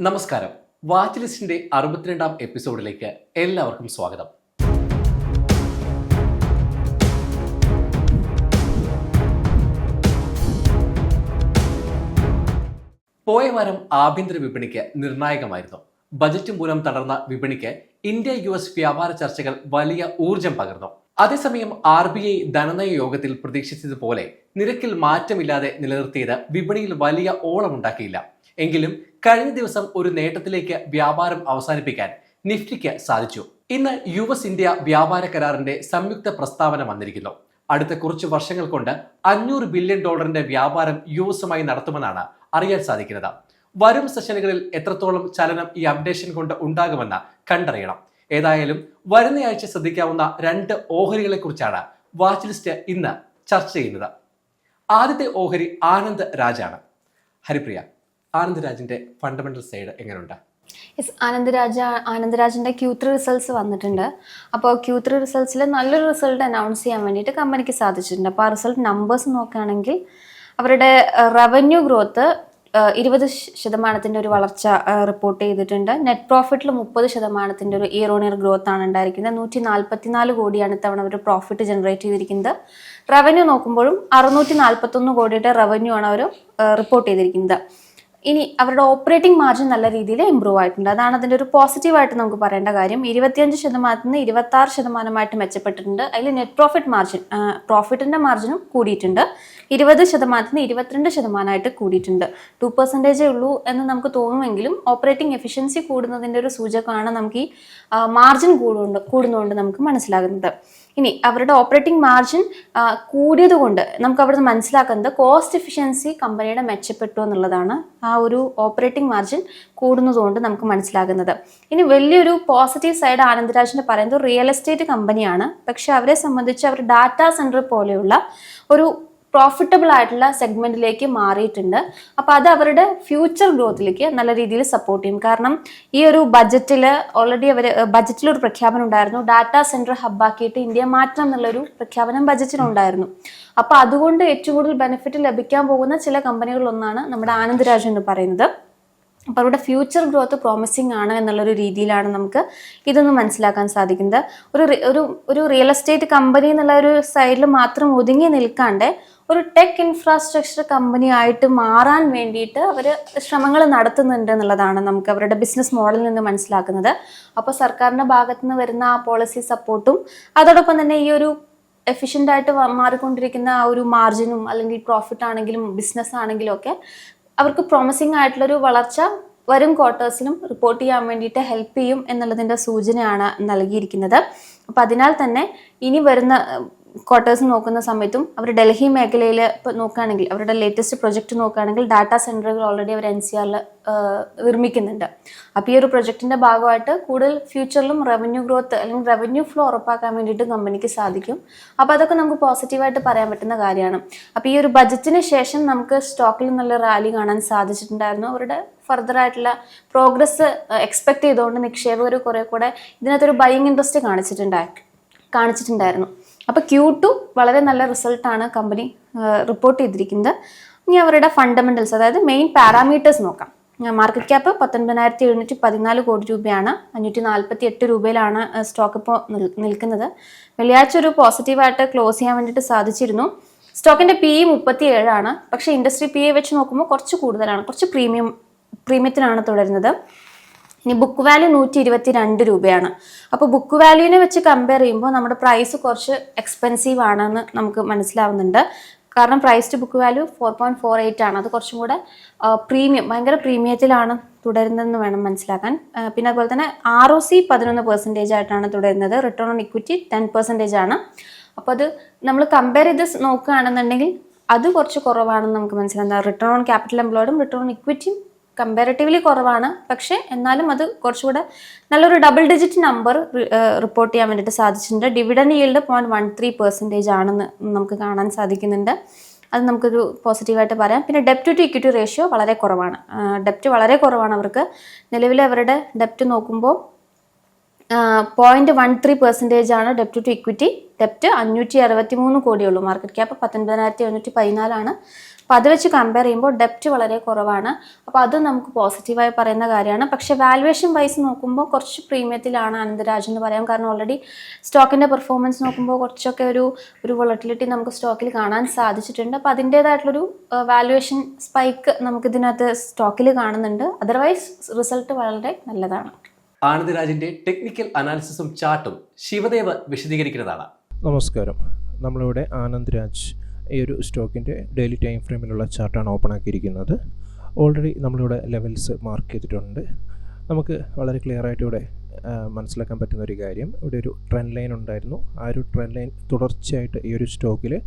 നമസ്കാരം. വാച്ച് ലിസ്റ്റിന്റെ അറുപത്തിരണ്ടാം എപ്പിസോഡിലേക്ക് എല്ലാവർക്കും സ്വാഗതം. പോയ വാരം ആഭ്യന്തര വിപണിക്ക് നിർണായകമായിരുന്നു. ബജറ്റ് മൂലം തളർന്ന വിപണിക്ക് ഇന്ത്യ യു എസ് വ്യാപാര ചർച്ചകൾ വലിയ ഊർജം പകർന്നു. അതേസമയം ആർ ബി ഐ ധനനയ യോഗത്തിൽ പ്രതീക്ഷിച്ചതുപോലെ നിരക്കിൽ മാറ്റമില്ലാതെ നിലനിർത്തിയത് വിപണിയിൽ വലിയ ഓളമുണ്ടാക്കിയില്ല. എങ്കിലും കഴിഞ്ഞ ദിവസം ഒരു നേട്ടത്തിലേക്ക് വ്യാപാരം അവസാനിപ്പിക്കാൻ നിഫ്റ്റിക്ക് സാധിച്ചു. ഇന്ന് യു എസ് ഇന്ത്യ വ്യാപാര കരാറിന്റെ സംയുക്ത പ്രസ്താവന വന്നിരിക്കുന്നു. അടുത്ത കുറച്ച് വർഷങ്ങൾ കൊണ്ട് അഞ്ഞൂറ് ബില്യൺ ഡോളറിന്റെ വ്യാപാരം യു എസുമായി നടത്തുമെന്നാണ് അറിയാൻ സാധിക്കുന്നത്. വരും സെഷനുകളിൽ എത്രത്തോളം ചലനം ഈ അപ്ഡേഷൻ കൊണ്ട് ഉണ്ടാകുമെന്ന് കണ്ടറിയണം. ഏതായാലും വരുന്നയാഴ്ച ശ്രദ്ധിക്കാവുന്ന രണ്ട് ഓഹരികളെ കുറിച്ചാണ് വാച്ച് ലിസ്റ്റ് ഇന്ന് ചർച്ച ചെയ്യുന്നത്. ആദ്യത്തെ ഓഹരി ആനന്ദ് രാജാണ്. ഹരിപ്രിയ ആനന്ദ് രാജിന്റെ ഫണ്ടമെന്റൽ സൈഡ് എങ്ങനെയുണ്ട് യെസ് ആനന്ദരാജ ആനന്ദരാജിന്റെ ക്യൂ ത്രീ റിസൾട്ട്സ് വന്നിട്ടുണ്ട്. അപ്പോൾ ക്യൂ ത്രീ റിസൾട്ട്സിൽ നല്ലൊരു റിസൾട്ട് അനൗൺസ് ചെയ്യാൻ വേണ്ടിയിട്ട് കമ്പനിക്ക് സാധിച്ചിട്ടുണ്ട്. അപ്പോൾ ആ റിസൾട്ട് നമ്പേഴ്സ് നോക്കുകയാണെങ്കിൽ അവരുടെ റവന്യൂ ഗ്രോത്ത് ഇരുപത് ശതമാനത്തിന്റെ ഒരു വളർച്ച റിപ്പോർട്ട് ചെയ്തിട്ടുണ്ട്. നെറ്റ് പ്രോഫിറ്റിൽ മുപ്പത് ശതമാനത്തിന്റെ ഒരു ഇയർ ഓൺ ഇയർ ഗ്രോത്ത് ആണ് ഉണ്ടായിരിക്കുന്നത്. നൂറ്റി നാൽപ്പത്തിനാല് കോടിയാണ് ഇത്തവണ അവർ പ്രോഫിറ്റ് ജനറേറ്റ് ചെയ്തിരിക്കുന്നത്. റവന്യൂ നോക്കുമ്പോഴും അറുന്നൂറ്റി നാൽപ്പത്തൊന്ന് കോടിയുടെ റവന്യൂ ആണ് അവർ റിപ്പോർട്ട് ചെയ്തിരിക്കുന്നത്. ഇനി അവരുടെ ഓപ്പറേറ്റിംഗ് മാർജിൻ നല്ല രീതിയിൽ ഇമ്പ്രൂവ് ആയിട്ടുണ്ട്. അതാണ് അതിന്റെ ഒരു പോസിറ്റീവായിട്ട് നമുക്ക് പറയേണ്ട കാര്യം. ഇരുപത്തിയഞ്ച് ശതമാനത്തിൽ നിന്ന് ഇരുപത്തി ശതമാനമായിട്ട് മെച്ചപ്പെട്ടിട്ടുണ്ട്. അതിൽ നെറ്റ് പ്രോഫിറ്റ് മാർജിൻ പ്രോഫിറ്റിന്റെ മാർജിനും കൂടിയിട്ടുണ്ട്. ഇരുപത് ശതമാനത്തിൽ നിന്ന് ഇരുപത്തിരണ്ട് ശതമാനമായിട്ട് കൂടിയിട്ടുണ്ട്. ടു പെർസെന്റേജേ ഉള്ളൂ എന്ന് നമുക്ക് തോന്നുമെങ്കിലും ഓപ്പറേറ്റിംഗ് എഫിഷ്യൻസി കൂടുന്നതിന്റെ ഒരു സൂചകമാണ് നമുക്ക് ഈ മാർജിൻ കൂടുകൊണ്ട് കൂടുന്നതുകൊണ്ട് നമുക്ക് മനസ്സിലാകുന്നത്. ഇനി അവരുടെ ഓപ്പറേറ്റിംഗ് മാർജിൻ കൂടിയത് കൊണ്ട് നമുക്ക് അവിടുന്ന് മനസ്സിലാക്കുന്നത് കോസ്റ്റ് എഫിഷ്യൻസി കമ്പനിയുടെ മെച്ചപ്പെട്ടു എന്നുള്ളതാണ് ആ ഒരു ഓപ്പറേറ്റിംഗ് മാർജിൻ കൂടുന്നതുകൊണ്ട് നമുക്ക് മനസ്സിലാകുന്നത്. ഇനി വലിയൊരു പോസിറ്റീവ് സൈഡ് ആനന്ദരാജിന്റെ പറയുന്നത് റിയൽ എസ്റ്റേറ്റ് കമ്പനിയാണ് പക്ഷേ അവരെ സംബന്ധിച്ച് അവർ ഡാറ്റാ സെന്റർ പോലെയുള്ള ഒരു പ്രോഫിറ്റബിൾ ആയിട്ടുള്ള സെഗ്മെന്റിലേക്ക് മാറിയിട്ടുണ്ട്. അപ്പോൾ അത് അവരുടെ ഫ്യൂച്ചർ ഗ്രോത്തിലേക്ക് നല്ല രീതിയിൽ സപ്പോർട്ട് ചെയ്യും. കാരണം ഈ ഒരു ബജറ്റിൽ ഓൾറെഡി അവർ ബജറ്റിൽ ഒരു പ്രഖ്യാപനം ഉണ്ടായിരുന്നു. ഡാറ്റാ സെന്റർ ഹബ്ബാക്കിയിട്ട് ഇന്ത്യ മാറ്റണം എന്നുള്ളൊരു പ്രഖ്യാപനം ബജറ്റിലുണ്ടായിരുന്നു അപ്പോൾ അതുകൊണ്ട് ഏറ്റവും കൂടുതൽ ബെനിഫിറ്റ് ലഭിക്കാൻ പോകുന്ന ചില കമ്പനികളൊന്നാണ് നമ്മുടെ ആനന്ദരാജ് എന്ന് പറയുന്നത്. അപ്പോൾ അവരുടെ ഫ്യൂച്ചർ ഗ്രോത്ത് പ്രോമിസിങ് ആണ് എന്നുള്ളൊരു രീതിയിലാണ് നമുക്ക് ഇതൊന്ന് മനസ്സിലാക്കാൻ സാധിക്കുന്നത്. ഒരു ഒരു ഒരു റിയൽ എസ്റ്റേറ്റ് കമ്പനി എന്നുള്ള ഒരു സൈഡിൽ മാത്രം ഒതുങ്ങി നിൽക്കാണ്ട് ഒരു ടെക് ഇൻഫ്രാസ്ട്രക്ചർ കമ്പനി ആയിട്ട് മാറാൻ വേണ്ടിയിട്ട് അവർ ശ്രമങ്ങൾ നടത്തുന്നുണ്ട് എന്നുള്ളതാണ് നമുക്ക് അവരുടെ ബിസിനസ് മോഡലിൽ നിന്ന് മനസ്സിലാക്കുന്നത്. അപ്പോൾ സർക്കാരിന്റെ ഭാഗത്തു നിന്ന് വരുന്ന ആ പോളിസി സപ്പോർട്ടും അതോടൊപ്പം തന്നെ ഈ ഒരു എഫിഷ്യന്റ് ആയിട്ട് മാറിക്കൊണ്ടിരിക്കുന്ന ആ ഒരു മാർജിനും അല്ലെങ്കിൽ പ്രോഫിറ്റ് ആണെങ്കിലും ബിസിനസ് ആണെങ്കിലും ഒക്കെ അവർക്ക് പ്രോമിസിങ് ആയിട്ടുള്ളൊരു വളർച്ച വരും ക്വാർട്ടേഴ്സിനും റിപ്പോർട്ട് ചെയ്യാൻ വേണ്ടിയിട്ട് ഹെൽപ്പ് ചെയ്യും എന്നുള്ളതിന്റെ സൂചനയാണ് നൽകിയിരിക്കുന്നത്. അപ്പം അതിനാൽ തന്നെ ഇനി വരുന്ന ക്വാർട്ടേഴ്സ് നോക്കുന്ന സമയത്തും അവർ ഡൽഹി മേഖലയിൽ ഇപ്പോൾ നോക്കുകയാണെങ്കിൽ അവരുടെ ലേറ്റസ്റ്റ് പ്രൊജക്റ്റ് നോക്കുകയാണെങ്കിൽ ഡാറ്റാ സെന്ററുകൾ ഓൾറെഡി അവർ എൻ സി ആറിൽ നിർമ്മിക്കുന്നുണ്ട്. അപ്പോൾ ഈ ഒരു പ്രൊജക്റ്റിന്റെ ഭാഗമായിട്ട് കൂടുതൽ ഫ്യൂച്ചറിലും റവന്യൂ ഗ്രോത്ത് അല്ലെങ്കിൽ റവന്യൂ ഫ്ലോ ഉറപ്പാക്കാൻ വേണ്ടിയിട്ട് കമ്പനിക്ക് സാധിക്കും. അപ്പോൾ അതൊക്കെ നമുക്ക് പോസിറ്റീവായിട്ട് പറയാൻ പറ്റുന്ന കാര്യമാണ്. അപ്പോൾ ഈ ഒരു ബജറ്റിന് ശേഷം നമുക്ക് സ്റ്റോക്കിൽ നല്ല റാലി കാണാൻ സാധിച്ചിട്ടുണ്ടായിരുന്നു. അവരുടെ ഫർദർ ആയിട്ടുള്ള പ്രോഗ്രസ് എക്സ്പെക്ട് ചെയ്തുകൊണ്ട് നിക്ഷേപകർ കുറെ കൂടെ ഇതിനകത്തൊരു ബൈയിങ് ഇൻട്രസ്റ്റ് കാണിച്ചിട്ടുണ്ടായി കാണിച്ചിട്ടുണ്ടായിരുന്നു. അപ്പോൾ ക്യൂ ടു വളരെ നല്ല റിസൾട്ടാണ് കമ്പനി റിപ്പോർട്ട് ചെയ്തിരിക്കുന്നത്. ഇനി അവരുടെ ഫണ്ടമെന്റൽസ് അതായത് മെയിൻ പാരാമീറ്റേഴ്സ് നോക്കാം. മാർക്കറ്റ് ക്യാപ്പ് പത്തൊൻപതിനായിരത്തി എഴുന്നൂറ്റി പതിനാല് കോടി രൂപയാണ്. അഞ്ഞൂറ്റി നാൽപ്പത്തി എട്ട് രൂപയിലാണ് സ്റ്റോക്ക് ഇപ്പോൾ നിൽക്കുന്നത്. വെള്ളിയാഴ്ച ഒരു പോസിറ്റീവായിട്ട് ക്ലോസ് ചെയ്യാൻ വേണ്ടിയിട്ട് സാധിച്ചിരുന്നു. സ്റ്റോക്കിന്റെ പി ഇ മുപ്പത്തി ഏഴാണ് പക്ഷേ ഇൻഡസ്ട്രി പി എ വെച്ച് നോക്കുമ്പോൾ കുറച്ച് കൂടുതലാണ്. കുറച്ച് പ്രീമിയം പ്രീമിയത്തിനാണ് തുടരുന്നത്. ഇനി ബുക്ക് വാല്യൂ നൂറ്റി ഇരുപത്തി രണ്ട് രൂപയാണ് അപ്പോൾ ബുക്ക് വാല്യൂവിനെ വെച്ച് കമ്പയർ ചെയ്യുമ്പോൾ നമ്മുടെ പ്രൈസ് കുറച്ച് എക്സ്പെൻസീവ് ആണെന്ന് നമുക്ക് മനസ്സിലാവുന്നുണ്ട്. കാരണം price to book value four point four eight ആണ്. അത് കുറച്ചും കൂടെ പ്രീമിയം ഭയങ്കര പ്രീമിയത്തിലാണ് തുടരുന്നതെന്ന് വേണം മനസ്സിലാക്കാൻ. പിന്നെ അതുപോലെ തന്നെ ആർ ഒ സി പതിനൊന്ന് പെർസെന്റേജ് ആയിട്ടാണ് തുടരുന്നത്. Return on equity ten percentage ആണ്. അപ്പോൾ അത് നമ്മൾ കമ്പയർ ചെയ്ത് നോക്കുകയാണെന്നുണ്ടെങ്കിൽ അത് കുറച്ച് കുറവാണെന്ന് നമുക്ക് മനസ്സിലാക്കാം. റിട്ടേൺ ഓൺ ക്യാപിറ്റൽ എംപ്ലോയിഡും റിട്ടേൺ ഓൺ ഇക്വിറ്റിയും കമ്പാരിറ്റീവ്ലി കുറവാണ്. പക്ഷേ എന്നാലും അത് കുറച്ചുകൂടെ നല്ലൊരു ഡബിൾ ഡിജിറ്റ് നമ്പർ റിപ്പോർട്ട് ചെയ്യാൻ വേണ്ടിയിട്ട് സാധിച്ചിട്ടുണ്ട്. Dividend yield point one three percentage ആണെന്ന് നമുക്ക് കാണാൻ സാധിക്കുന്നുണ്ട്. അത് നമുക്കൊരു പോസിറ്റീവായിട്ട് പറയാം. പിന്നെ ഡെപ്റ്റ് ടു ഇക്വിറ്റി റേഷ്യോ വളരെ കുറവാണ്. ഡെപ്റ്റ് വളരെ കുറവാണ് അവർക്ക്. നിലവിൽ അവരുടെ ഡെപ്റ്റ് നോക്കുമ്പോൾ പോയിന്റ് വൺ ത്രീ പെർസെന്റേജ് ആണ് ഡെപ്റ്റ് ടു ഇക്വിറ്റി ഡെപ്റ്റ് അഞ്ഞൂറ്റി അറുപത്തി മൂന്ന് കോടിയുള്ളൂ. മാർക്കറ്റ് ക്യാപ്പ് പത്തൊൻപതിനായിരത്തി എഴുന്നൂറ്റി പതിനാലാണ് അപ്പോൾ അത് വെച്ച് കമ്പയർ ചെയ്യുമ്പോൾ ഡെപ്റ്റ് വളരെ കുറവാണ്. അപ്പോൾ അത് നമുക്ക് പോസിറ്റീവായി പറയുന്ന കാര്യമാണ്. പക്ഷേ വാലുവേഷൻ വൈസ് നോക്കുമ്പോൾ കുറച്ച് പ്രീമിയത്തിലാണ് അനന്തരാജ് എന്ന് പറയാം. കാരണം ഓൾറെഡി സ്റ്റോക്കിന്റെ പെർഫോമൻസ് നോക്കുമ്പോൾ കുറച്ചൊക്കെ ഒരു ഒരു വൊളറ്റിലിറ്റി നമുക്ക് സ്റ്റോക്കിൽ കാണാൻ സാധിച്ചിട്ടുണ്ട്. അപ്പോൾ അതിന്റേതായിട്ടുള്ളൊരു വാലുവേഷൻ സ്പൈക്ക് നമുക്കിതിനകത്ത് സ്റ്റോക്കിൽ കാണുന്നുണ്ട്. അതർവൈസ് റിസൾട്ട് വളരെ നല്ലതാണ്. ആനന്ദരാജിന്റെ ടെക്നിക്കൽ അനാലിസിസും ചാർട്ടും ശിവദേവ് വിശദീകരിക്കുന്നതാണ്. നമസ്കാരം. നമ്മളിവിടെ ആനന്ദ് രാജ് ഈ ഒരു സ്റ്റോക്കിന്റെ ഡെയിലി ടൈം ഫ്രെയിമിലുള്ള ചാർട്ടാണ് ഓപ്പൺ ആക്കിയിരിക്കുന്നത്. ഓൾറെഡി നമ്മളിവിടെ ലെവൽസ് മാർക്ക് ചെയ്തിട്ടുണ്ട്. നമുക്ക് വളരെ ക്ലിയർ ആയിട്ട് ഇവിടെ മനസ്സിലാക്കാൻ പറ്റുന്ന ഒരു കാര്യം. ഇവിടെ ഒരു ട്രെൻഡ് ലൈൻ ഉണ്ടായിരുന്നു. ആ ഒരു ട്രെൻഡ് ലൈൻ തുടർച്ചയായിട്ട് ഈ ഒരു സ്റ്റോക്കിൽ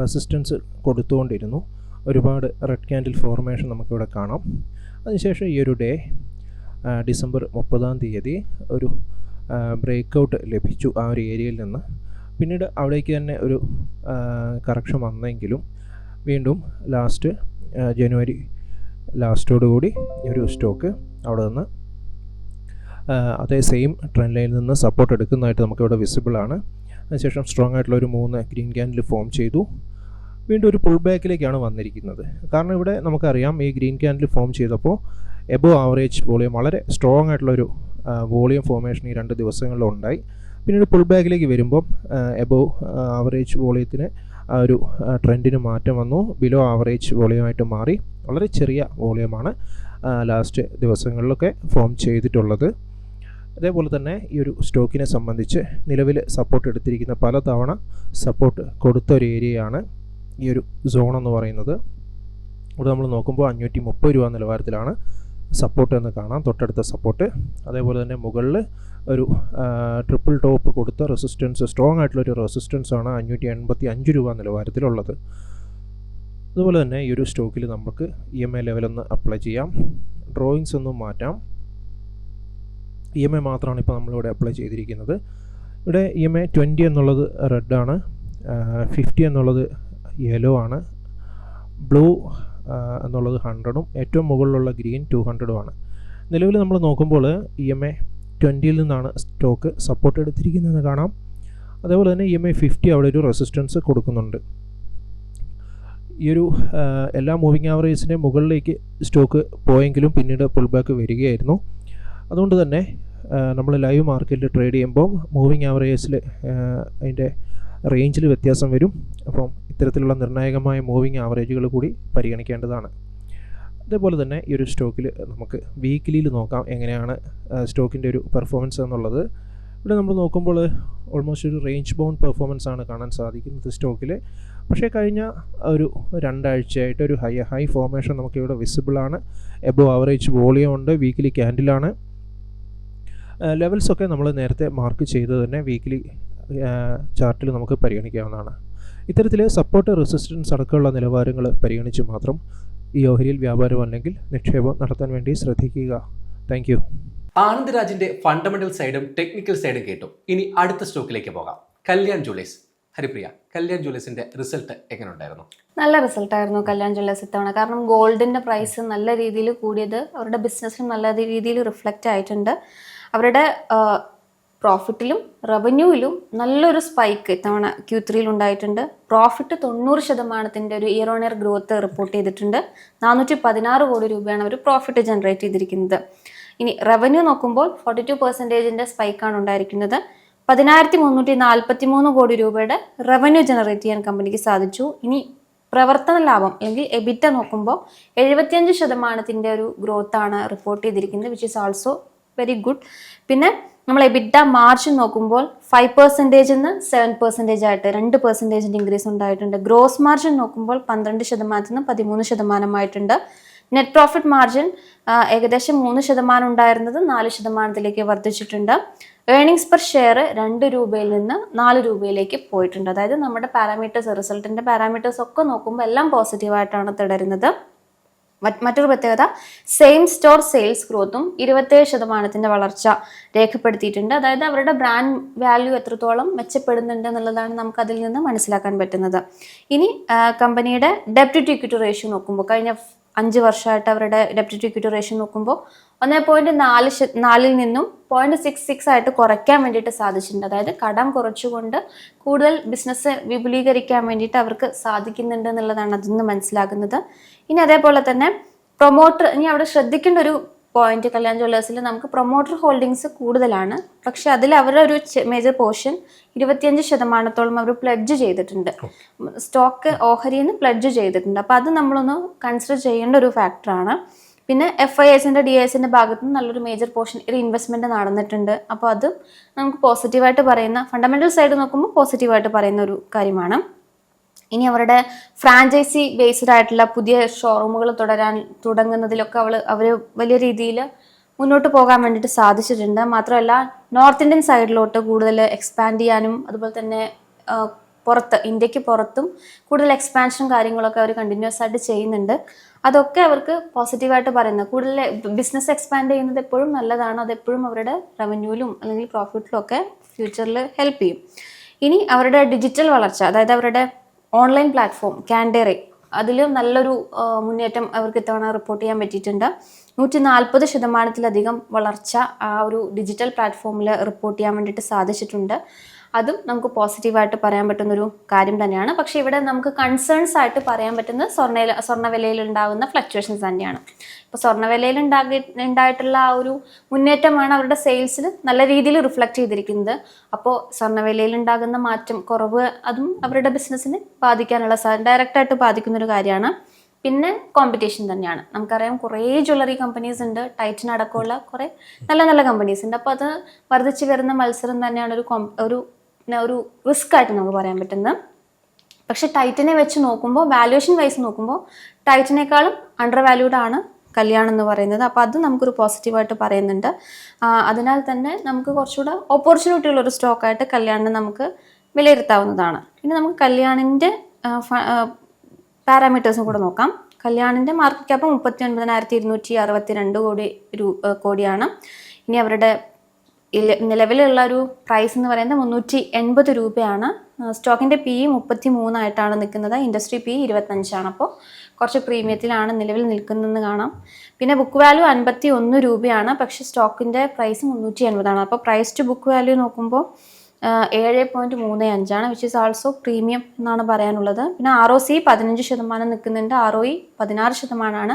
റെസിസ്റ്റൻസ് കൊടുത്തുകൊണ്ടിരുന്നു. ഒരുപാട് റെഡ് ക്യാൻഡിൽ ഫോർമേഷൻ നമുക്കിവിടെ കാണാം. അതിനുശേഷം ഈ ഒരു ഡേ ഡിസംബർ മുപ്പതാം തീയതി ഒരു ബ്രേക്കൗട്ട് ലഭിച്ചു ആ ഒരു ഏരിയയിൽ നിന്ന്. പിന്നീട് അവിടേക്ക് തന്നെ ഒരു കറക്ഷൻ വന്നെങ്കിലും വീണ്ടും ലാസ്റ്റ് ജനുവരി ലാസ്റ്റോടുകൂടി കൂടി ഒരു സ്റ്റോക്ക് അവിടെ നിന്ന് അതേ സെയിം ട്രെൻഡ് ലൈനിൽ നിന്ന് സപ്പോർട്ട് എടുക്കുന്നതായിട്ട് നമുക്കിവിടെ വിസിബിൾ ആണ്. അതിനുശേഷം സ്ട്രോങ് ആയിട്ടുള്ള ഒരു മൂന്ന് ഗ്രീൻ ക്യാൻഡിൽ ഫോം ചെയ്തു. വീണ്ടും ഒരു പുൾ ബാക്കിലേക്കാണ് വന്നിരിക്കുന്നത്. കാരണം ഇവിടെ നമുക്കറിയാം ഈ ഗ്രീൻ ക്യാൻഡിൽ ഫോം ചെയ്തപ്പോൾ എബോ ആവറേജ് വോളിയം വളരെ സ്ട്രോങ് ആയിട്ടുള്ളൊരു വോളിയം ഫോർമേഷൻ ഈ രണ്ട് ദിവസങ്ങളിലുണ്ടായി. പിന്നീട് പുൾ ബാക്കിലേക്ക് വരുമ്പം എബോ ആവറേജ് വോളിയത്തിന് ആ ഒരു ട്രെൻഡിന് മാറ്റം വന്നു. ബിലോ ആവറേജ് വോളിയമായിട്ട് മാറി. വളരെ ചെറിയ വോളിയമാണ് ലാസ്റ്റ് ദിവസങ്ങളിലൊക്കെ ഫോം ചെയ്തിട്ടുള്ളത്. അതേപോലെ തന്നെ ഈ ഒരു സ്റ്റോക്കിനെ സംബന്ധിച്ച് നിലവിൽ സപ്പോർട്ട് എടുത്തിരിക്കുന്ന പല തവണ സപ്പോർട്ട് കൊടുത്ത ഒരു ഏരിയയാണ് ഈ ഒരു സോൺ എന്ന് പറയുന്നത്. ഇവിടെ നമ്മൾ നോക്കുമ്പോൾ അഞ്ഞൂറ്റി മുപ്പത് രൂപ നിലവാരത്തിലാണ് സപ്പോർട്ട് എന്ന് കാണാം. തൊട്ടടുത്ത സപ്പോർട്ട് അതേപോലെ തന്നെ മുകളിൽ ഒരു ട്രിപ്പിൾ ടോപ്പ് കൊടുത്ത റെസിസ്റ്റൻസ് സ്ട്രോങ് ആയിട്ടുള്ള ഒരു റെസിസ്റ്റൻസ് ആണ് അഞ്ഞൂറ്റി എൺപത്തി അഞ്ച് രൂപ നിലവാരത്തിലുള്ളത്. അതുപോലെ തന്നെ ഈ ഒരു സ്റ്റോക്കിൽ നമുക്ക് ഇ എം ഐ ലെവലൊന്ന് അപ്ലൈ ചെയ്യാം. ഡ്രോയിങ്സ് ഒന്നും മാറ്റാം. ഇ എം ഐ മാത്രമാണ് ഇപ്പോൾ നമ്മളിവിടെ അപ്ലൈ ചെയ്തിരിക്കുന്നത്. ഇവിടെ ഇ എം ഐ ട്വന്റി എന്നുള്ളത് റെഡാണ് ഫിഫ്റ്റി എന്നുള്ളത് യെല്ലോ ആണ്. ബ്ലൂ എന്നുള്ളത് ഹൺഡ്രഡും ഏറ്റവും മുകളിലുള്ള ഗ്രീൻ ടു ഹൺഡ്രഡുമാണ് നിലവിൽ നമ്മൾ നോക്കുമ്പോൾ ഇ എം ഐ ട്വന്റിയിൽ നിന്നാണ് സ്റ്റോക്ക് സപ്പോർട്ട് എടുത്തിരിക്കുന്നതെന്ന് കാണാം. അതേപോലെ തന്നെ ഇ എം ഐ ഫിഫ്റ്റി അവിടെ ഒരു റെസിസ്റ്റൻസ് കൊടുക്കുന്നുണ്ട്. ഈ ഒരു എല്ലാ മൂവിങ് ആവറേജിന്റെ മുകളിലേക്ക് സ്റ്റോക്ക് പോയെങ്കിലും പിന്നീട് പുൾ ബാക്ക് വരികയായിരുന്നു. അതുകൊണ്ട് തന്നെ നമ്മൾ ലൈവ് മാർക്കറ്റിൽ ട്രേഡ് ചെയ്യുമ്പോൾ മൂവിങ് ആവറേജിൽ അതിന്റെ റേഞ്ചിൽ വ്യത്യാസം വരും. അപ്പം ഇത്തരത്തിലുള്ള നിർണായകമായ മൂവിങ് ആവറേജുകൾ കൂടി പരിഗണിക്കേണ്ടതാണ്. അതേപോലെ തന്നെ ഈ ഒരു സ്റ്റോക്കിൽ നമുക്ക് വീക്കിലിയിൽ നോക്കാം എങ്ങനെയാണ് സ്റ്റോക്കിന്റെ ഒരു പെർഫോമൻസ് എന്നുള്ളത്. ഇവിടെ നമ്മൾ നോക്കുമ്പോൾ ഓൾമോസ്റ്റ് ഒരു റേഞ്ച് ബൗണ്ട് പെർഫോമൻസ് ആണ് കാണാൻ സാധിക്കുന്നത് സ്റ്റോക്കിൽ പക്ഷേ കഴിഞ്ഞ ഒരു രണ്ടാഴ്ചയായിട്ട് ഒരു ഹൈ ഹൈ ഫോർമേഷൻ നമുക്കിവിടെ വിസിബിൾ ആണ്. എബോ ആവറേജ് വോളിയം ഉണ്ട് വീക്കിലി ക്യാൻഡിലാണ് ലെവൽസൊക്കെ നമ്മൾ നേരത്തെ മാർക്ക് ചെയ്ത് തന്നെ വീക്കിലി ചാർട്ടിൽ നമുക്ക് പരിഗണിക്കാവുന്നതാണ്. ഇത്തരത്തിൽ സപ്പോർട്ട് റെസിസ്റ്റൻസ് അടക്കമുള്ള നിലവാരങ്ങൾ പരിഗണിച്ച് മാത്രം ഈ ഓഹരിയിൽ വ്യാപാരം അല്ലെങ്കിൽ നിക്ഷേപം നടത്താൻ വേണ്ടി ശ്രദ്ധിക്കുക. താങ്ക് യു ആനന്ദരാജിന്റെ ഫണ്ടമെന്റൽ സൈഡും ടെക്നിക്കൽ സൈഡും കേട്ടു. ഇനി അടുത്ത സ്റ്റോക്കിലേക്ക് പോകാം. കല്യാൺ ജുവലേഴ്സ് ഹരിപ്രിയ കല്യാൺ ജ്വല്ലേഴ്സിന്റെ റിസൾട്ട് എങ്ങനെ ഉണ്ടായിരുന്നു നല്ല റിസൾട്ട് ആയിരുന്നു കല്യാൺ ജ്വല്ലേഴ്സ് ഇത്തവണ. കാരണം ഗോൾഡിന്റെ പ്രൈസ് നല്ല രീതിയിൽ കൂടിയത് അവരുടെ ബിസിനസ്സിലും നല്ല രീതിയിൽ റിഫ്ലക്റ്റ് ആയിട്ടുണ്ട്. അവരുടെ പ്രോഫിറ്റിലും റവന്യൂവിലും നല്ലൊരു സ്പൈക്ക് ഇത്തവണ ക്യൂ ത്രീയിൽ ഉണ്ടായിട്ടുണ്ട്. പ്രോഫിറ്റ് തൊണ്ണൂറ് ശതമാനത്തിന്റെ ഒരു year on year growth report ചെയ്തിട്ടുണ്ട്. നാനൂറ്റി പതിനാറ് കോടി രൂപയാണ് അവർ പ്രോഫിറ്റ് ജനറേറ്റ് ചെയ്തിരിക്കുന്നത്. ഇനി റവന്യൂ നോക്കുമ്പോൾ ഫോർട്ടി ടു പെർസെന്റേജിന്റെ സ്പൈക്കാണ് ഉണ്ടായിരിക്കുന്നത്. പതിനായിരത്തി മുന്നൂറ്റി നാൽപ്പത്തി മൂന്ന് കോടി രൂപയുടെ റവന്യൂ ജനറേറ്റ് ചെയ്യാൻ കമ്പനിക്ക് സാധിച്ചു. ഇനി പ്രവർത്തന ലാഭം അല്ലെങ്കിൽ എബിറ്റ നോക്കുമ്പോൾ എഴുപത്തിയഞ്ച് ശതമാനത്തിന്റെ ഒരു ഗ്രോത്താണ് റിപ്പോർട്ട് ചെയ്തിരിക്കുന്നത് which is also very good പിന്നെ നമ്മൾ എബിറ്റ മാർജിൻ നോക്കുമ്പോൾ ഫൈവ് പെർസെന്റേജിൽ നിന്ന് സെവൻ പെർസെന്റേജ് ആയിട്ട് രണ്ട് പെർസെന്റേജിന്റെ ഇൻക്രീസ് ഉണ്ടായിട്ടുണ്ട്. ഗ്രോസ് മാർജിൻ നോക്കുമ്പോൾ പന്ത്രണ്ട് ശതമാനത്തിൽ നിന്ന് പതിമൂന്ന് ശതമാനമായിട്ടുണ്ട് നെറ്റ് പ്രോഫിറ്റ് മാർജിൻ ഏകദേശം മൂന്ന് ശതമാനം ഉണ്ടായിരുന്നത് നാല് ശതമാനത്തിലേക്ക് വർദ്ധിച്ചിട്ടുണ്ട്. ഏർണിങ്സ് പെർ ഷെയർ രണ്ട് രൂപയിൽ നിന്ന് നാല് രൂപയിലേക്ക് പോയിട്ടുണ്ട്. അതായത് നമ്മുടെ പാരാമീറ്റേഴ്സ് റിസൾട്ടിന്റെ പാരാമീറ്റേഴ്സ് ഒക്കെ നോക്കുമ്പോൾ എല്ലാം പോസിറ്റീവായിട്ടാണ് തുടരുന്നത്. മറ്റൊരു പ്രത്യേകത സെയിം സ്റ്റോർ സെയിൽസ് ഗ്രോത്തും ഇരുപത്തേഴ് ശതമാനത്തിന്റെ വളർച്ച രേഖപ്പെടുത്തിയിട്ടുണ്ട്. അതായത് അവരുടെ ബ്രാൻഡ് വാല്യൂ എത്രത്തോളം മെച്ചപ്പെടുന്നുണ്ട് എന്നുള്ളതാണ് നമുക്ക് അതിൽ നിന്ന് മനസ്സിലാക്കാൻ പറ്റുന്നത്. ഇനി കമ്പനിയുടെ ഡെപ്റ്റ് ടു ഇക്വിറ്റി റേഷ്യോ നോക്കുമ്പോൾ കഴിഞ്ഞ അഞ്ച് വർഷമായിട്ട് അവരുടെ ഡെപ്റ്റ് ടു ഇക്വിറ്റി റേഷ്യോ നോക്കുമ്പോൾ ഒന്നേ പോയിന്റ് നാല് നാലിൽ നിന്നും പോയിന്റ് സിക്സ് സിക്സ് ആയിട്ട് കുറയ്ക്കാൻ വേണ്ടിയിട്ട് സാധിച്ചിട്ടുണ്ട്. അതായത് കടം കുറച്ചുകൊണ്ട് കൂടുതൽ ബിസിനസ് വിപുലീകരിക്കാൻ വേണ്ടിയിട്ട് അവർക്ക് സാധിക്കുന്നുണ്ട് എന്നുള്ളതാണ് അതിൽ നിന്ന് മനസ്സിലാകുന്നത്. ഇനി അതേപോലെ തന്നെ പ്രൊമോട്ടർ ഇനി അവിടെ ശ്രദ്ധിക്കേണ്ട ഒരു പോയിന്റ് കല്യാൺ ജ്വല്ലേഴ്സിൽ നമുക്ക് പ്രൊമോട്ടർ ഹോൾഡിങ്സ് കൂടുതലാണ്. പക്ഷെ അതിൽ അവരുടെ ഒരു മേജർ പോർഷൻ ഇരുപത്തിയഞ്ച് ശതമാനത്തോളം അവർ പ്ലഡ്ജ് ചെയ്തിട്ടുണ്ട്. സ്റ്റോക്ക് ഓഹരിന്ന് പ്ലഡ്ജ് ചെയ്തിട്ടുണ്ട്. അപ്പോൾ അത് നമ്മളൊന്ന് കൺസിഡർ ചെയ്യേണ്ട ഒരു ഫാക്ടറാണ് പിന്നെ എഫ് ഐ എസിന്റെ ഡി എസിന്റെ ഭാഗത്ത് നിന്ന് നല്ലൊരു മേജർ പോർഷൻ ഒരു ഇൻവെസ്റ്റ്മെന്റ് നടന്നിട്ടുണ്ട്. അപ്പോൾ അത് നമുക്ക് പോസിറ്റീവായിട്ട് പറയുന്ന ഫണ്ടമെന്റൽ സൈഡ് നോക്കുമ്പോൾ പോസിറ്റീവായിട്ട് പറയുന്ന ഒരു കാര്യമാണ്. ഇനി അവരുടെ ഫ്രാഞ്ചൈസി ബേസ്ഡ് ആയിട്ടുള്ള പുതിയ ഷോറൂമുകൾ തുടരാൻ തുടങ്ങുന്നതിലൊക്കെ അവൾ അവർ വലിയ രീതിയിൽ മുന്നോട്ട് പോകാൻ വേണ്ടിയിട്ട് സാധിച്ചിട്ടുണ്ട്. മാത്രമല്ല നോർത്ത് ഇന്ത്യൻ സൈഡിലോട്ട് കൂടുതൽ എക്സ്പാൻഡ് ചെയ്യാനും അതുപോലെ തന്നെ പുറത്ത് ഇന്ത്യയ്ക്ക് പുറത്തും കൂടുതൽ എക്സ്പാൻഷൻ കാര്യങ്ങളൊക്കെ അവർ കണ്ടിന്യൂസ് ആയിട്ട് ചെയ്യുന്നുണ്ട്. അതൊക്കെ അവർക്ക് പോസിറ്റീവായിട്ട് പറയുന്നത് കൂടുതൽ ബിസിനസ് എക്സ്പാൻഡ് ചെയ്യുന്നത് എപ്പോഴും നല്ലതാണ്. അതെപ്പോഴും അവരുടെ റവന്യൂലും അല്ലെങ്കിൽ പ്രോഫിറ്റിലും ഒക്കെ ഫ്യൂച്ചറിൽ ഹെൽപ്പ് ചെയ്യും. ഇനി അവരുടെ ഡിജിറ്റൽ വളർച്ച അതായത് അവരുടെ ഓൺലൈൻ പ്ലാറ്റ്ഫോം കാൻഡേറെ അതിലും നല്ലൊരു മുന്നേറ്റം അവർക്ക് ഇത്തവണ റിപ്പോർട്ട് ചെയ്യാൻ പറ്റിയിട്ടുണ്ട്. നൂറ്റി നാൽപ്പത് ശതമാനത്തിലധികം വളർച്ച ആ ഒരു ഡിജിറ്റൽ പ്ലാറ്റ്ഫോമിൽ റിപ്പോർട്ട് ചെയ്യാൻ വേണ്ടിയിട്ട് സാധിച്ചിട്ടുണ്ട്. അതും നമുക്ക് പോസിറ്റീവായിട്ട് പറയാൻ പറ്റുന്ന ഒരു കാര്യം തന്നെയാണ്. പക്ഷേ ഇവിടെ നമുക്ക് കൺസേൺസ് ആയിട്ട് പറയാൻ പറ്റുന്ന സ്വർണ സ്വർണവിലയിൽ ഉണ്ടാകുന്ന ഫ്ലക്ച്വേഷൻസ് തന്നെയാണ്. ഇപ്പോൾ സ്വർണവിലയിൽ ഉണ്ടാകി ഉണ്ടായിട്ടുള്ള ആ ഒരു മുന്നേറ്റമാണ് അവരുടെ സെയിൽസിൽ നല്ല രീതിയിൽ റിഫ്ലക്റ്റ് ചെയ്തിരിക്കുന്നത്. അപ്പോൾ സ്വർണവിലയിൽ ഉണ്ടാകുന്ന മാറ്റം കുറവ് അതും അവരുടെ ബിസിനസ്സിനെ ബാധിക്കാനുള്ള ഡയറക്റ്റായിട്ട് ബാധിക്കുന്ന ഒരു കാര്യമാണ്. പിന്നെ കോമ്പറ്റീഷൻ തന്നെയാണ്. നമുക്കറിയാം കുറേ ജ്വല്ലറി കമ്പനീസ് ഉണ്ട്. ടൈറ്റിന് അടക്കമുള്ള കുറേ നല്ല നല്ല കമ്പനീസ് ഉണ്ട്. അപ്പോൾ അത് വർദ്ധിച്ചു വരുന്ന മത്സരം തന്നെയാണ് ഒരു ഒരു ഒരു റിസ്ക് ആയിട്ട് നമുക്ക് പറയാൻ പറ്റുന്നത്. പക്ഷെ ടൈറ്റിനെ വെച്ച് നോക്കുമ്പോൾ വാല്യുവേഷൻ വൈസ് നോക്കുമ്പോൾ ടൈറ്റിനേക്കാളും അണ്ടർ വാല്യൂഡ് ആണ് കല്യാണം എന്ന് പറയുന്നത്. അപ്പോൾ അത് നമുക്കൊരു പോസിറ്റീവായിട്ട് പറയുന്നുണ്ട്. അതിനാൽ തന്നെ നമുക്ക് കുറച്ചുകൂടെ ഓപ്പർച്യൂണിറ്റി ഉള്ളൊരു സ്റ്റോക്കായിട്ട് കല്യാണം നമുക്ക് വിലയിരുത്താവുന്നതാണ്. ഇനി നമുക്ക് കല്യാണിന്റെ പാരാമീറ്റേഴ്സും കൂടെ നോക്കാം. കല്യാണിന്റെ മാർക്കറ്റ് ക്യാപ്പ് മുപ്പത്തി ഒൻപതിനായിരത്തി ഇരുന്നൂറ്റി അറുപത്തി രണ്ട് കോടി രൂ കോടിയാണ്. ഇനി അവരുടെ നിലവിലുള്ള ഒരു പ്രൈസ് എന്ന് പറയുന്നത് മുന്നൂറ്റി എൺപത് രൂപയാണ്. സ്റ്റോക്കിന്റെ പി മുപ്പത്തി മൂന്നായിട്ടാണ് നിൽക്കുന്നത്. ഇൻഡസ്ട്രി പി ഇരുപത്തഞ്ചാണ് അപ്പോൾ കുറച്ച് പ്രീമിയത്തിലാണ് നിലവിൽ നിൽക്കുന്നതെന്ന് കാണാം. പിന്നെ ബുക്ക് വാല്യൂ അൻപത്തി ഒന്ന് രൂപയാണ്. പക്ഷേ സ്റ്റോക്കിന്റെ പ്രൈസ് മുന്നൂറ്റി എൺപതാണ്. അപ്പോൾ പ്രൈസ് ടു ബുക്ക് വാല്യൂ നോക്കുമ്പോൾ ഏഴ് പോയിന്റ് മൂന്ന് അഞ്ചാണ് വിച്ച് ഇസ് ആൾസോ പ്രീമിയം എന്നാണ് പറയാനുള്ളത്. പിന്നെ ആർ ഒ സി പതിനഞ്ച് ശതമാനം നിൽക്കുന്നുണ്ട്. ആർ ഒ ഇ പതിനാറ് ശതമാനമാണ്.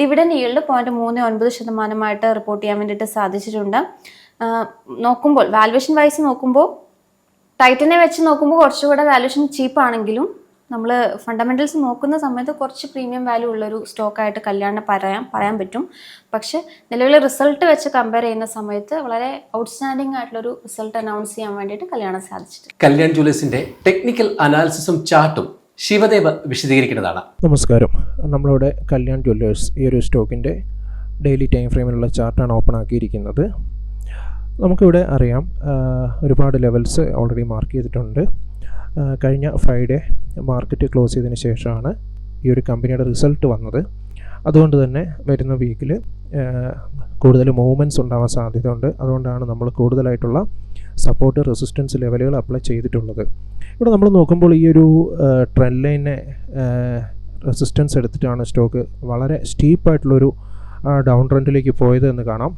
ഡിവിഡൻ ഈൽഡ് പോയിന്റ് മൂന്ന് ഒൻപത് ശതമാനമായിട്ട് റിപ്പോർട്ട് ചെയ്യാൻ വേണ്ടിയിട്ട് സാധിച്ചിട്ടുണ്ട്. നോക്കുമ്പോൾ വാല്യുവേഷൻ വൈസ് നോക്കുമ്പോൾ ടൈറ്റനെ വെച്ച് നോക്കുമ്പോൾ കുറച്ചുകൂടെ വാല്യുവേഷൻ ചീപ്പാണെങ്കിലും നമ്മൾ ഫണ്ടമെന്റൽസ് നോക്കുന്ന സമയത്ത് കുറച്ച് പ്രീമിയം വാല്യൂ ഉള്ളൊരു സ്റ്റോക്കായിട്ട് കല്യാണം പറയാൻ പറയാൻ പറ്റും. പക്ഷെ നിലവിലെ റിസൾട്ട് വെച്ച് കമ്പയർ ചെയ്യുന്ന സമയത്ത് വളരെ ഔട്ട്സ്റ്റാൻഡിംഗ് ആയിട്ടുള്ളൊരു റിസൾട്ട് അനൗൺസ് ചെയ്യാൻ വേണ്ടിയിട്ട് കല്യാണം സാധിച്ചിട്ടുണ്ട്. കല്യാൺ ജ്വല്ലേഴ്സിന്റെ ടെക്നിക്കൽ അനാലിസിസും ചാർട്ടും ശിവദേവ വിശദീകരിക്കുന്നതാണ്. നമസ്കാരം. നമ്മളിവിടെ കല്യാൺ ജ്വല്ലേഴ്സ് ഈ ഒരു സ്റ്റോക്കിന്റെ ഡെയിലി ടൈം ഫ്രെയിമിലുള്ള ചാർട്ടാണ് ഓപ്പൺ ആക്കിയിരിക്കുന്നത്. നമുക്കിവിടെ അറിയാം ഒരുപാട് ലെവൽസ് ഓൾറെഡി മാർക്ക് ചെയ്തിട്ടുണ്ട്. കഴിഞ്ഞ ഫ്രൈഡേ മാർക്കറ്റ് ക്ലോസ് ചെയ്തതിന് ശേഷമാണ് ഈ ഒരു കമ്പനിയുടെ റിസൾട്ട് വന്നത്. അതുകൊണ്ട് തന്നെ വരുന്ന വീക്കിൽ കൂടുതൽ മൂവ്മെന്റ്സ് ഉണ്ടാവാൻ സാധ്യതയുണ്ട്. അതുകൊണ്ടാണ് നമ്മൾ കൂടുതലായിട്ടുള്ള സപ്പോർട്ട് റെസിസ്റ്റൻസ് ലെവലുകൾ അപ്ലൈ ചെയ്തിട്ടുള്ളത്. ഇവിടെ നമ്മൾ നോക്കുമ്പോൾ ഈ ഒരു ട്രെൻഡ് ലൈനെ റെസിസ്റ്റൻസ് എടുത്തിട്ടാണ് സ്റ്റോക്ക് വളരെ സ്റ്റീപ്പായിട്ടുള്ളൊരു ഡൗൺ ട്രെൻഡിലേക്ക് പോയത് എന്ന് കാണാം.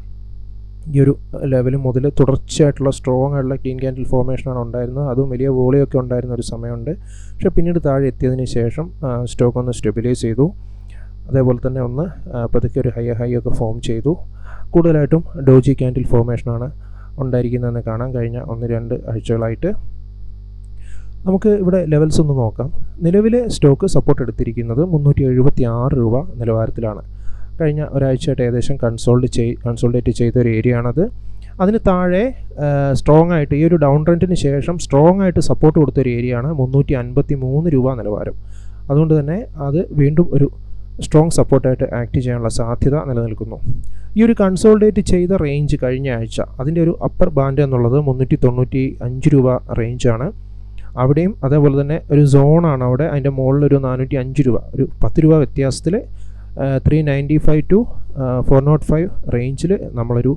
ഈ ഒരു ലെവൽ മുതൽ തുടർച്ചയായിട്ടുള്ള സ്ട്രോങ് ആയിട്ടുള്ള ക്ലീൻ ക്യാൻഡിൽ ഫോർമേഷനാണ് ഉണ്ടായിരുന്നത്. അതും വലിയ വോളിയൊക്കെ ഉണ്ടായിരുന്ന ഒരു സമയമുണ്ട്. പക്ഷേ പിന്നീട് താഴെ എത്തിയതിന് ശേഷം സ്റ്റോക്ക് ഒന്ന് സ്റ്റെബിലൈസ് ചെയ്തു. അതേപോലെ തന്നെ ഒന്ന് പതുക്കെ ഒരു ഹൈ ഹൈ ഒക്കെ ഫോം ചെയ്തു. കൂടുതലായിട്ടും ഡോജി ക്യാൻഡിൽ ഫോർമേഷനാണ് ഉണ്ടായിരിക്കുന്നതെന്ന് കാണാൻ കഴിഞ്ഞ ഒന്ന് രണ്ട് ആഴ്ചകളായിട്ട്. നമുക്ക് ഇവിടെ ലെവൽസ് ഒന്ന് നോക്കാം. നിലവിലെ സ്റ്റോക്ക് സപ്പോർട്ട് എടുത്തിരിക്കുന്നത് മുന്നൂറ്റി എഴുപത്തി ആറ് രൂപ നിലവാരത്തിലാണ്. കഴിഞ്ഞ ഒരാഴ്ചയായിട്ട് ഏകദേശം കൺസോൾഡ് ചെയ് കൺസോൾഡേറ്റ് ചെയ്ത ഒരു ഏരിയ ആണത്. അതിന് താഴെ സ്ട്രോങ് ആയിട്ട് ഈ ഒരു ഡൗൺ ട്രെൻഡിന് ശേഷം സ്ട്രോങ് ആയിട്ട് സപ്പോർട്ട് കൊടുത്ത ഒരു ഏരിയ ആണ് മുന്നൂറ്റി അൻപത്തി മൂന്ന് രൂപ നിലവാരം. അതുകൊണ്ട് തന്നെ അത് വീണ്ടും ഒരു സ്ട്രോങ് സപ്പോർട്ടായിട്ട് ആക്ട് ചെയ്യാനുള്ള സാധ്യത നിലനിൽക്കുന്നു. ഈ ഒരു കൺസോൾഡേറ്റ് ചെയ്ത റേഞ്ച് കഴിഞ്ഞ ആഴ്ച അതിന്റെ ഒരു അപ്പർ ബാൻഡ് എന്നുള്ളത് മുന്നൂറ്റി തൊണ്ണൂറ്റി അഞ്ച് രൂപ റേഞ്ചാണ് അവിടെയും അതേപോലെ തന്നെ ഒരു സോണാണ് അവിടെ അതിന്റെ മുകളിലൊരു നാനൂറ്റി അഞ്ച് രൂപ ഒരു പത്ത് രൂപ വ്യത്യാസത്തിൽ three ninety five to four naught five റേഞ്ചിൽ നമ്മളൊരു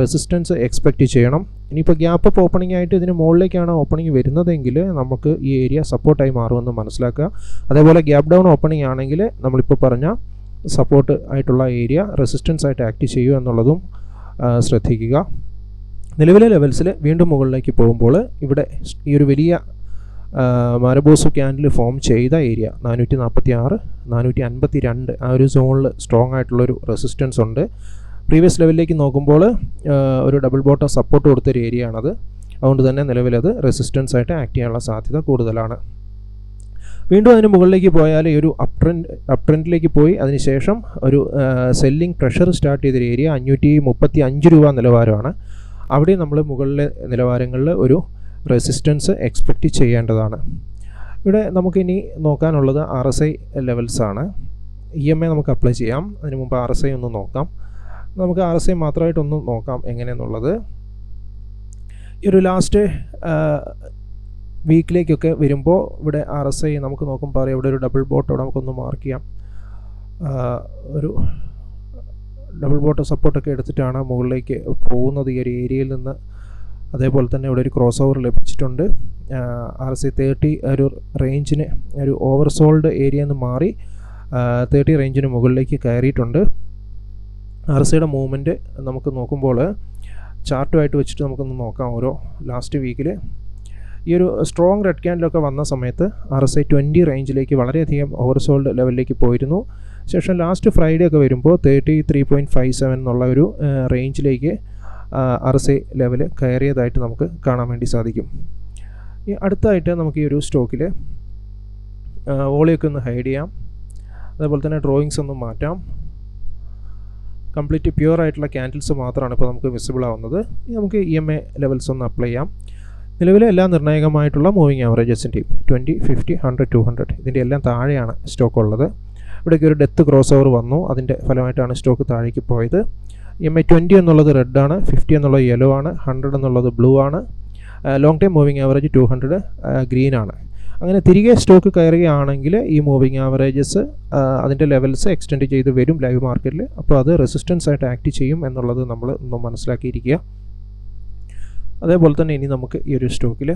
റെസിസ്റ്റൻസ് എക്സ്പെക്റ്റ് ചെയ്യണം. ഇനിയിപ്പോൾ ഗ്യാപ്പ് അപ്പ് ഓപ്പണിംഗ് ആയിട്ട് ഇതിന് മുകളിലേക്കാണ് ഓപ്പണിംഗ് വരുന്നതെങ്കിൽ നമുക്ക് ഈ ഏരിയ സപ്പോർട്ടായി മാറുമെന്ന് മനസ്സിലാക്കുക. അതേപോലെ ഗ്യാപ്പ് ഡൗൺ ഓപ്പണിംഗ് ആണെങ്കിൽ നമ്മളിപ്പോൾ പറഞ്ഞ സപ്പോർട്ട് ആയിട്ടുള്ള ഏരിയ റെസിസ്റ്റൻസ് ആയിട്ട് ആക്ട് ചെയ്യുക എന്നുള്ളതും ശ്രദ്ധിക്കുക. നിലവിലെ ലെവൽസിൽ വീണ്ടും മുകളിലേക്ക് പോകുമ്പോൾ ഇവിടെ ഈ ഒരു വലിയ മാരബോസു ക്യാൻഡിൽ ഫോം ചെയ്ത ഏരിയ നാനൂറ്റി നാൽപ്പത്തി ആറ് നാനൂറ്റി അൻപത്തി രണ്ട് ആ ഒരു സോണിൽ സ്ട്രോങ് ആയിട്ടുള്ളൊരു റെസിസ്റ്റൻസ് ഉണ്ട്. പ്രീവിയസ് ലെവലിലേക്ക് നോക്കുമ്പോൾ ഒരു ഡബിൾ ബോട്ടം സപ്പോർട്ട് കൊടുത്തൊരു ഏരിയ ആണത്. അതുകൊണ്ട് തന്നെ നിലവിലത് റെസിസ്റ്റൻസ് ആയിട്ട് ആക്ട് ചെയ്യാനുള്ള സാധ്യത കൂടുതലാണ്. വീണ്ടും അതിന് മുകളിലേക്ക് പോയാൽ ഈ ഒരു അപ് ട്രെൻഡ് അപ് ട്രെൻഡിലേക്ക് പോയി അതിനുശേഷം ഒരു സെല്ലിംഗ് പ്രഷർ സ്റ്റാർട്ട് ചെയ്തൊരു ഏരിയ അഞ്ഞൂറ്റി മുപ്പത്തി അഞ്ച് രൂപ നിലവാരമാണ്. അവിടെ നമ്മൾ മുകളിലെ നിലവാരങ്ങളിൽ ഒരു റെസിസ്റ്റൻസ് എക്സ്പെക്റ്റ് ചെയ്യേണ്ടതാണ്. ഇവിടെ നമുക്കിനി നോക്കാനുള്ളത് ആർ എസ് ഐ ലെവൽസാണ് ഇ എം ഐ നമുക്ക് അപ്ലൈ ചെയ്യാം. അതിന് മുമ്പ് ആർ എസ് ഐ ഒന്ന് നോക്കാം. നമുക്ക് ആർ എസ് ഐ മാത്രമായിട്ടൊന്ന് നോക്കാം എങ്ങനെയെന്നുള്ളത്. ഈ ഒരു ലാസ്റ്റ് വീക്കിലേക്കൊക്കെ വരുമ്പോൾ ഇവിടെ ആർ എസ് ഐ നമുക്ക് നോക്കുമ്പോൾ അറിയാം ഇവിടെ ഒരു ഡബിൾ ബോട്ട് അവിടെ നമുക്കൊന്ന് മാർക്ക് ചെയ്യാം. ഒരു ഡബിൾ ബോട്ട് സപ്പോർട്ടൊക്കെ എടുത്തിട്ടാണ് മുകളിലേക്ക് പോകുന്നത് ഈ ഒരു ഏരിയയിൽ നിന്ന് അതേപോലെ തന്നെ ഇവിടെ ഒരു ക്രോസ് ഓവർ ലഭിച്ചിട്ടുണ്ട് ആർ സി തേർട്ടി ഒരു റേഞ്ചിന് ഒരു ഓവർ സോൾഡ് ഏരിയ എന്ന് മാറി തേർട്ടി റേഞ്ചിന് മുകളിലേക്ക് കയറിയിട്ടുണ്ട്. ആർ സിയുടെ മൂവ്മെന്റ് നമുക്ക് നോക്കുമ്പോൾ ചാർട്ടുമായിട്ട് വെച്ചിട്ട് നമുക്കൊന്ന് നോക്കാം ഓരോ ലാസ്റ്റ് വീക്കിൽ ഈ ഒരു സ്ട്രോങ് റെഡ് ക്യാൻഡിലൊക്കെ വന്ന സമയത്ത് ആർ എസ് ഐ ട്വന്റി റേഞ്ചിലേക്ക് വളരെയധികം ഓവർസോൾഡ് ലെവലിലേക്ക് പോയിരുന്നു. ശേഷം ലാസ്റ്റ് ഫ്രൈഡേ ഒക്കെ വരുമ്പോൾ thirty three point five seven എന്നുള്ള ഒരു റേഞ്ചിലേക്ക് ആർ എസ് ഐ ലെവൽ കയറിയതായിട്ട് നമുക്ക് കാണാൻ വേണ്ടി സാധിക്കും. ഈ അടുത്തായിട്ട് നമുക്ക് ഈ ഒരു സ്റ്റോക്കിൽ ഓളിയൊക്കെ ഒന്ന് ഹൈഡ് ചെയ്യാം. അതേപോലെ തന്നെ ഡ്രോയിങ്സ് ഒന്ന് മാറ്റാം. കംപ്ലീറ്റ് പ്യുവർ ആയിട്ടുള്ള ക്യാൻഡിൽസ് മാത്രമാണ് ഇപ്പോൾ നമുക്ക് വിസിബിൾ ആവുന്നത്. ഇനി നമുക്ക് ഇ എം എ ലെവൽസ് ഒന്ന് അപ്ലൈ ചെയ്യാം. നിലവിലെ എല്ലാ നിർണായകമായിട്ടുള്ള moving ആവറേജസിന്റെയും twenty fifty hundred two hundred ഇതിന്റെ എല്ലാം താഴെയാണ് സ്റ്റോക്ക് ഉള്ളത്. ഇവിടേക്ക് ഒരു ഡെത്ത് ക്രോസ് ഓവർ വന്നു. അതിന്റെ ഫലമായിട്ടാണ് സ്റ്റോക്ക് താഴേക്ക് പോയത്. എം ഐ ട്വന്റി എന്നുള്ളത് റെഡ് ആണ് ഫിഫ്റ്റി എന്നുള്ളത് യെല്ലോ ആണ് ഹൺഡ്രഡ് എന്നുള്ളത് ബ്ലൂ ആണ്. Long time moving average two hundred green ആണ്. അങ്ങനെ തിരികെ സ്റ്റോക്ക് കയറുകയാണെങ്കിൽ ഈ മൂവിങ് ആവറേജസ് അതിന്റെ ലെവൽസ് എക്സ്റ്റെൻഡ് ചെയ്ത് വരും ലൈവ് മാർക്കറ്റിൽ അപ്പോൾ അത് റെസിസ്റ്റൻസ് ആയിട്ട് ആക്ട് ചെയ്യും എന്നുള്ളത് നമ്മൾ ഒന്ന് മനസ്സിലാക്കിയിരിക്കുക. അതേപോലെ തന്നെ ഇനി നമുക്ക് ഈ ഒരു സ്റ്റോക്കിൽ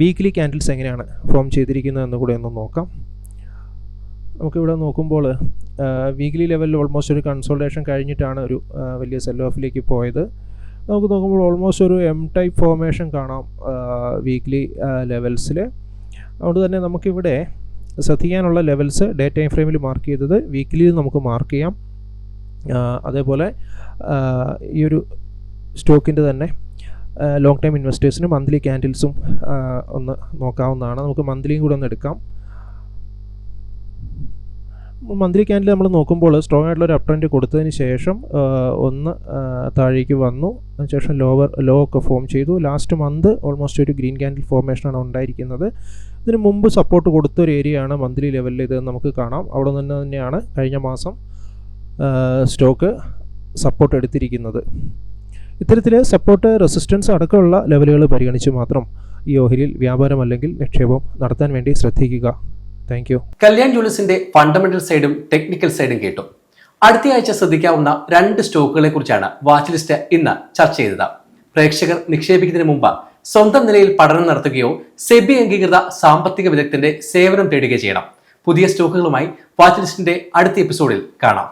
വീക്ക്ലി ക്യാൻഡിൽസ് എങ്ങനെയാണ് ഫോം ചെയ്തിരിക്കുന്നത് എന്ന് കൂടെ ഒന്ന് നോക്കാം. നമുക്കിവിടെ നോക്കുമ്പോൾ വീക്ക്ലി ലെവലിൽ ഓൾമോസ്റ്റ് ഒരു കൺസോൾട്ടേഷൻ കഴിഞ്ഞിട്ടാണ് ഒരു വലിയ സെൽ ഓഫിലേക്ക് പോയത്. നമുക്ക് നോക്കുമ്പോൾ ഓൾമോസ്റ്റ് ഒരു എം ടൈപ്പ് ഫോർമേഷൻ കാണാം വീക്ക്ലി ലെവൽസിൽ അതുകൊണ്ട് തന്നെ നമുക്കിവിടെ ശ്രദ്ധിക്കാനുള്ള levels day time frame mark ചെയ്തത് വീക്കിലിയിൽ നമുക്ക് മാർക്ക് ചെയ്യാം. അതേപോലെ ഈ ഒരു സ്റ്റോക്കിന്റെ തന്നെ ലോങ് ടൈം ഇൻവെസ്റ്റേഴ്സിന് മന്ത്ലി ക്യാൻഡിൽസും ഒന്ന് നോക്കാവുന്നതാണ്. നമുക്ക് മന്ത്ലിയും കൂടെ ഒന്ന് എടുക്കാം. മന്ത്ലി ക്യാൻഡിൽ നമ്മൾ നോക്കുമ്പോൾ സ്ട്രോങ് ആയിട്ടുള്ള ഒരു അപ്ട്രെൻഡ് കൊടുത്തതിന് ശേഷം ഒന്ന് താഴേക്ക് വന്നു. അതിനുശേഷം ലോവർ ലോ ഒക്കെ ഫോം ചെയ്തു. ലാസ്റ്റ് മന്ത് ഓൾമോസ്റ്റ് ഒരു ഗ്രീൻ ക്യാൻഡിൽ ഫോർമേഷനാണ് ഉണ്ടായിരിക്കുന്നത്. ഇതിന് മുമ്പ് സപ്പോർട്ട് കൊടുത്ത ഒരു ഏരിയയാണ് മന്ത്ലി ലെവലിൽ ഇത് നമുക്ക് കാണാം. അവിടെ നിന്ന് തന്നെയാണ് കഴിഞ്ഞ മാസം സ്റ്റോക്ക് സപ്പോർട്ട് എടുത്തിരിക്കുന്നത്. ഇത്തരത്തിൽ സപ്പോർട്ട് റെസിസ്റ്റൻസ് അടക്കമുള്ള ലെവലുകൾ പരിഗണിച്ച് മാത്രം ഈ ഓഹരിയിൽ വ്യാപാരം അല്ലെങ്കിൽ നിക്ഷേപം നടത്താൻ വേണ്ടി ശ്രദ്ധിക്കുക. താങ്ക് യു കല്യാൺ ജുവൽസിന്റെ ഫണ്ടമെന്റൽ സൈഡും ടെക്നിക്കൽ സൈഡും കേട്ടു. അടുത്ത ആഴ്ച ശ്രദ്ധിക്കാവുന്ന രണ്ട് സ്റ്റോക്കുകളെ കുറിച്ചാണ് വാച്ച് ലിസ്റ്റ് ഇന്ന് ചർച്ച ചെയ്തത്. പ്രേക്ഷകർ നിക്ഷേപിക്കുന്നതിന് മുമ്പ് സ്വന്തം നിലയിൽ പഠനം നടത്തുകയോ സെബി അംഗീകൃത സാമ്പത്തിക വിദഗ്ധന്റെ സേവനം തേടുകയോ ചെയ്യണം. പുതിയ സ്റ്റോക്കുകളുമായി വാച്ച് ലിസ്റ്റിന്റെ അടുത്ത എപ്പിസോഡിൽ കാണാം.